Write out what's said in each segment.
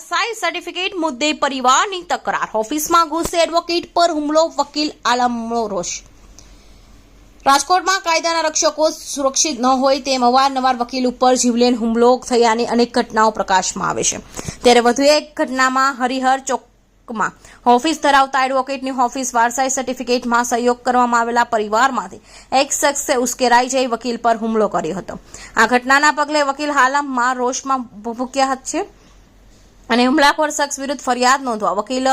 વારસાઈ certificate મુદ્દે પરિવારની તકરાર. ઓફિસમાં ઘૂસી એડવોકેટ પર હુમલો, વકીલ આલમનો રોષ. રાજકોટમાં કાયદાના રક્ષકો સુરક્ષિત ન હોય તેમ અવારનવાર વકીલ ઉપર જીવલેણ હુમલો થયાની અનેક ઘટનાઓ પ્રકાશમાં આવે છે. ત્યારે વધુ એક ઘટનામાં હરિહર ચોકમાં ઓફિસ ધરાવતા એડવોકેટની ઓફિસ વારસાઈ સર્ટિફિકેટમાં સહયોગ કરવામાં આવેલા પરિવારમાંથી એક શખ્સે ઉશ્કેરાઈ જઈ વકીલ પર હુમલો કર્યો હતો. આ ઘટનાના પગલે વકીલ હાલમાં રોષમાં ભૂક્યા છે. અને હુમલાખોર શખ્સ વિરુદ્ધ ફરિયાદ નોંધવા વકીલ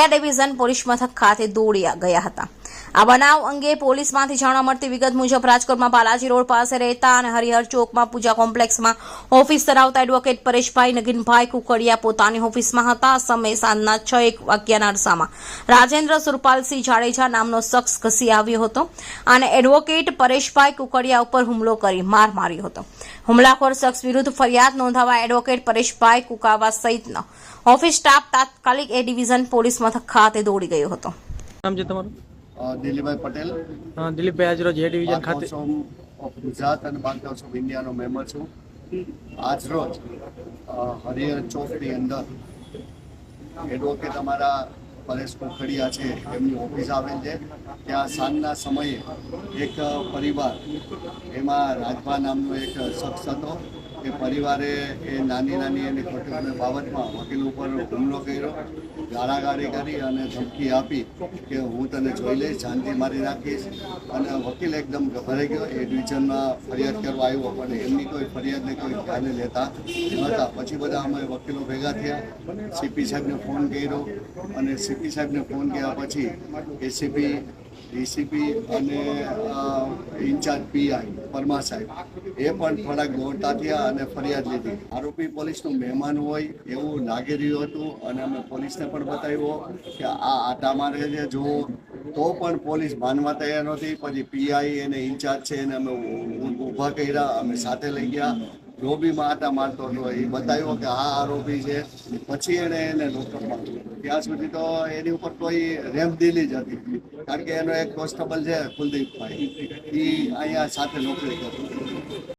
એ ડિવિઝન પોલીસ મથક ખાતે દોડી ગયા હતા. આ બનાવ અંગે પોલીસમાંથી જાણવા મળતી વિગત મુજબ રાજકોટમાં બાલાજી રોડ પાસે રહેતા અને હરિહર ચોકમાં પૂજા કોમ્પ્લેક્સમાં ઓફિસ ધરાવતા એડવોકેટ પરેશભાઈ નગીનભાઈ કુકડિયા પોતાની ઓફિસમાં હતા. સમય સાંજના છ એક વાગ્યાના અરસામાં રાજેન્દ્ર સુરપાલસિંહ જાડેજા નામનો શખ્સ ઘસી આવ્યો હતો અને એડવોકેટ પરેશભાઈ કુકડિયા ઉપર હુમલો કરી માર માર્યો હતો. હુમલાખોર શખ્સ વિરુદ્ધ ફરિયાદ નોંધાવા એડવોકેટ પરેશભાઈ કુકાવા સહિતનો ઓફિસ સ્ટાફ તાત્કાલિક એ ડિવિઝન પોલીસ મથક ખાતે દોડી ગયો હતો. નામ છે તમારું? દિલીપભાઈ પટેલ. દિલીપભાઈ આજરોજ એ ડિવિઝન ખાતે ઓફ ગુજરાત અને બાંધ ઓફ ઇન્ડિયાનો મેમ્બર છું. આજરોજ હરિહર ચોકની અંદર એડવોકેટ અમારા પરેશ કોખડિયા છે એમની ઓફિસ આવેલ છે. ત્યાં સાંજના સમયે એક પરિવાર એમાં રાજભા નામનો એક શખ્સ હતો. એ પરિવારે એ નાની નાની એની ખોટી બાબતમાં વકીલ ઉપર હુમલો કર્યો, ગાળાગાળી કરી અને ધમકી આપી કે હું તને જોઈ લઈશ, શાંતિ મારી નાખીશ અને વકીલ એકદમ ગભરાઈ ગયો. એ ડિવિઝનમાં ફરિયાદ કરવા આવ્યો, પણ એમની કોઈ ફરિયાદને કોઈ ધ્યાને લેતા નહોતા. પછી બધા અમે વકીલો ભેગા થયા. સીપી સાહેબને ફોન કર્યો અને સીપી સાહેબને ફોન કર્યા પછી એસીપી ડીસીપી અને ઇન્ચાર્જ પીઆઈ પરમા સાહેબ, એ પણ થોડાક મોટા થયા અને ફરિયાદ લીધી. આરોપી પોલીસનું મહેમાન હોય એવું લાગી રહ્યું હતું અને અમે પોલીસને પણ બતાવ્યો કે આ આટા મારે છે. જો તો પણ પોલીસ માનવા તૈયાર નહોતી પછી પીઆઈ એને ઇન્ચાર્જ છે એને અમે ઊભા કર્યા, અમે સાથે લઈ ગયા. લોબીમાં માતા મારતો હતો. એ બતાવ્યો કે આ આરોપી છે. પછી એને એને લોકઅપમાં ત્યાં સુધી તો એની ઉપર કોઈ રેમદિલી જ હતી. કારણ કે એનો એક કોન્સ્ટેબલ છે કુલદીપભાઈ. એ અહીંયા સાથે નોકરી કરતો